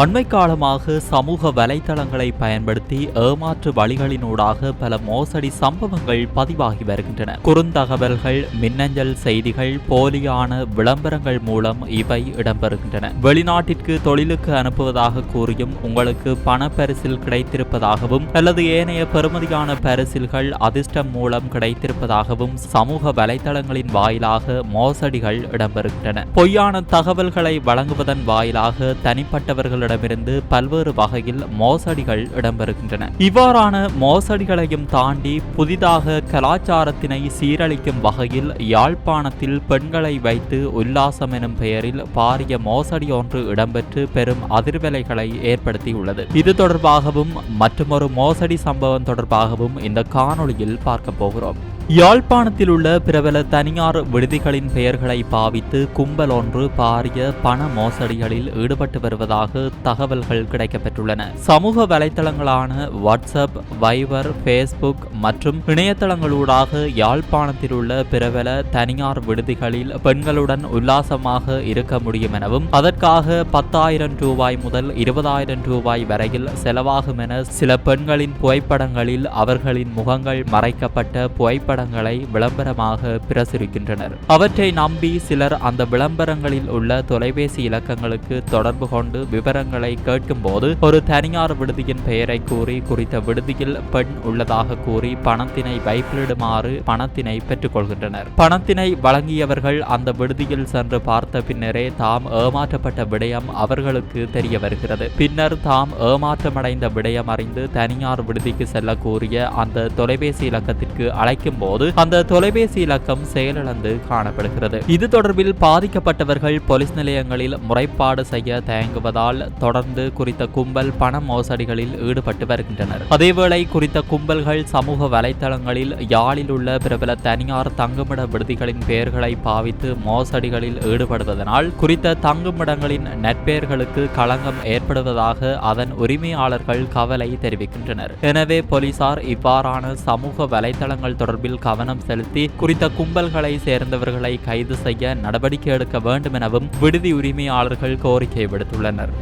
அண்மை காலமாக சமூக வலைதளங்களை பயன்படுத்தி ஏமாற்று வழிகளினூடாக பல மோசடி சம்பவங்கள் பதிவாகி வருகின்றன. குறுந்தகவல்கள் மின்னஞ்சல் செய்திகள் போலியான விளம்பரங்கள் மூலம் இவை இடம்பெறுகின்றன. வெளிநாட்டிற்கு தொழிலுக்கு அனுப்புவதாக கூறியும் உங்களுக்கு பண பரிசில் கிடைத்திருப்பதாகவும் அல்லது ஏனைய பெறுமதியான பரிசில்கள் அதிர்ஷ்டம் மூலம் கிடைத்திருப்பதாகவும் சமூக வலைதளங்களின் வாயிலாக மோசடிகள் இடம்பெறுகின்றன. பொய்யான தகவல்களை வழங்குவதன் வாயிலாக தனிப்பட்டவர்கள் தனிப்பட்டவர்களிடமிருந்து பல்வேறு வகையில் மோசடிகள் இடம்பெறுகின்றன. இவ்வாறான மோசடிகளையும் தாண்டி புதிதாக கலாச்சாரத்தினை சீரழிக்கும் வகையில் யாழ்ப்பாணத்தில் பெண்களை வைத்து உல்லாசம் எனும் பெயரில் பாரிய மோசடி ஒன்று இடம்பெற்று பெரும் அதிர்வலைகளை ஏற்படுத்தியுள்ளது. இது தொடர்பாகவும் மற்றொரு மோசடி சம்பவம் தொடர்பாகவும் இந்த காணொளியில் பார்க்க போகிறோம். யாழ்ப்பாணத்தில் உள்ள பிரபல தனியார் விடுதிகளின் பெயர்களை பாவித்து கும்பல் ஒன்று பாரிய பண மோசடிகளில் ஈடுபட்டு வருவதாக தகவல்கள் கிடைக்கப்பெற்றுள்ளன. சமூக வலைத்தளங்களான வாட்ஸ்அப் வைபர் ஃபேஸ்புக் மற்றும் இணையதளங்களூடாக யாழ்ப்பாணத்தில் உள்ள பிரபல தனியார் விடுதிகளில் பெண்களுடன் உல்லாசமாக இருக்க முடியும் எனவும் அதற்காக பத்தாயிரம் ரூபாய் முதல் இருபதாயிரம் ரூபாய் வரையில் செலவாகும் என சில பெண்களின் புகைப்படங்களில் அவர்களின் முகங்கள் மறைக்கப்பட்ட புகைப்பட புகைப்படங்களை விளம்பரமாக பிரசுரிக்கின்றனர். அவற்றை நம்பி சிலர் அந்த விளம்பரங்களில் உள்ள தொலைபேசி இலக்கங்களுக்கு தொடர்பு கொண்டு விவரங்களை கேட்கும்போது ஒரு தனியார் விடுதியின் பெயரை கூறி குறித்த விடுதியில் பெண் உள்ளதாக கூறி பணத்தினை வைப்பிலிடுமாறு பணத்தினை பெற்றுக்கொள்கின்றனர். பணத்தினை வழங்கியவர்கள் அந்த விடுதியில் சென்று பார்த்த பின்னரே தாம் ஏமாற்றப்பட்ட விடயம் அவர்களுக்கு தெரிய வருகிறது. பின்னர் தாம் ஏமாற்றமடைந்த விடயம் அறிந்து தனியார் விடுதிக்கு செல்ல கூறிய அந்த தொலைபேசி இலக்கத்திற்கு அழைக்கும் போது அந்த தொலைபேசி இலக்கம் செயலிழந்து காணப்படுகிறது. இது தொடர்பில் பாதிக்கப்பட்டவர்கள் போலீஸ் நிலையங்களில் முறைப்பாடு செய்ய தயங்குவதால் தொடர்ந்து குறித்த கும்பல் பண மோசடிகளில் ஈடுபட்டு வருகின்றனர். அதேவேளை குறித்த கும்பல்கள் சமூக வலைதளங்களில் யாழில் உள்ள பிரபல தனியார் தங்குமிட விடுதிகளின் பெயர்களை பாவித்து மோசடிகளில் ஈடுபடுவதனால் குறித்த தங்குமிடங்களின் நட்பெயர்களுக்கு களங்கம் ஏற்படுவதாக அதன் உரிமையாளர்கள் கவலை தெரிவிக்கின்றனர். எனவே போலீசார் இவ்வாறான சமூக வலைதளங்கள் தொடர்பில் கவனம் செலுத்தி குறித்த கும்பல்களை சேர்ந்தவர்களை கைது செய்ய நடவடிக்கை எடுக்க வேண்டும் எனவும் விடுதி உரிமையாளர்கள் கோரிக்கை விடுத்துள்ளனர்.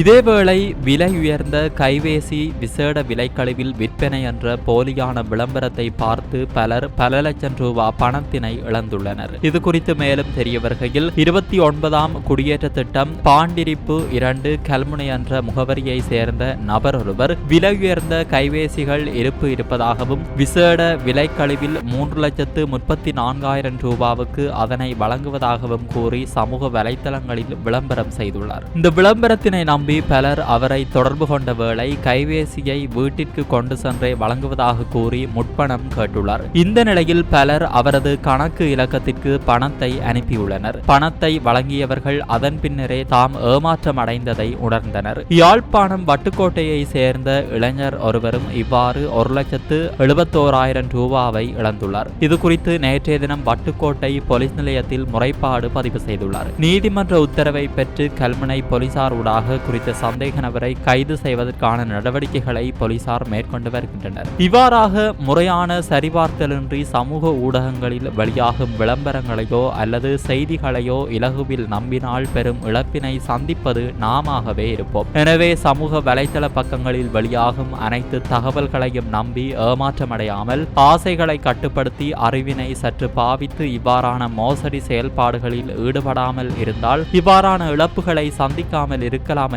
இதேவேளை விலை உயர்ந்த கைவேசி விசேட விலைக்கழிவில் விற்பனை என்ற போலியான விளம்பரத்தை பார்த்து பலர் பல லட்சம் ரூபாய் பணத்தினை இழந்துள்ளனர். இது குறித்து மேலும் தெரிய வருகையில் இருபத்தி ஒன்பதாம் குடியேற்ற திட்டம் பாண்டிரிப்பு இரண்டு கல்முனை என்ற முகவரியை சேர்ந்த நபர் ஒருவர் விலை உயர்ந்த கைவேசிகள் இருப்பு இருப்பதாகவும் விசேட விலைக்கழிவில் மூன்று லட்சத்து முப்பத்தி நான்காயிரம் ரூபாவுக்கு அதனை வழங்குவதாகவும் கூறி சமூக வலைதளங்களில் விளம்பரம் செய்துள்ளார். இந்த விளம்பரத்தினை நாம் நம்பி பலர் அவரை தொடர்பு கொண்ட வேளை கைவேசியை வீட்டிற்கு கொண்டு சென்றே வழங்குவதாக கூறி முற்பணம் கேட்டுள்ளார். இந்த நிலையில் பலர் அவரது கணக்கு இலக்கத்திற்கு பணத்தை அனுப்பியுள்ளனர். பணத்தை வழங்கியவர்கள் அதன் பின்னரே தாம் ஏமாற்றம் அடைந்ததை உணர்ந்தனர். யாழ்ப்பாணம் வட்டுக்கோட்டையை சேர்ந்த இளைஞர் ஒருவரும் இவ்வாறு ஒரு லட்சத்து எழுபத்தோராயிரம் ரூபாவை இழந்துள்ளார். இது குறித்து நேற்றைய தினம் வட்டுக்கோட்டை போலீஸ் நிலையத்தில் முறைப்பாடு பதிவு செய்துள்ளார். நீதிமன்ற உத்தரவை பெற்று கல்முனை போலீசார் ஊடாக குறி குறித்த சந்தேக நபரை கைது செய்வதற்கான நடவடிக்கைகளை போலீசார் மேற்கொண்டு வருகின்றனர். இவ்வாறாக முறையான சரிபார்த்தலின்றி சமூக ஊடகங்களில் வெளியாகும் விளம்பரங்களையோ அல்லது செய்திகளையோ இலகுவில் நம்பினால் பெரும் இழப்பினை சந்திப்பது நாமாகவே இருப்போம். எனவே சமூக வலைதள பக்கங்களில் வெளியாகும் அனைத்து தகவல்களையும் நம்பி ஏமாற்றமடையாமல் ஆசைகளை கட்டுப்படுத்தி அறிவினை சற்று பாவித்து இவ்வாறான மோசடி செயல்பாடுகளில் ஈடுபடாமல் இருந்தால் இவ்வாறான இழப்புகளை சந்திக்காமல் இருக்கலாம்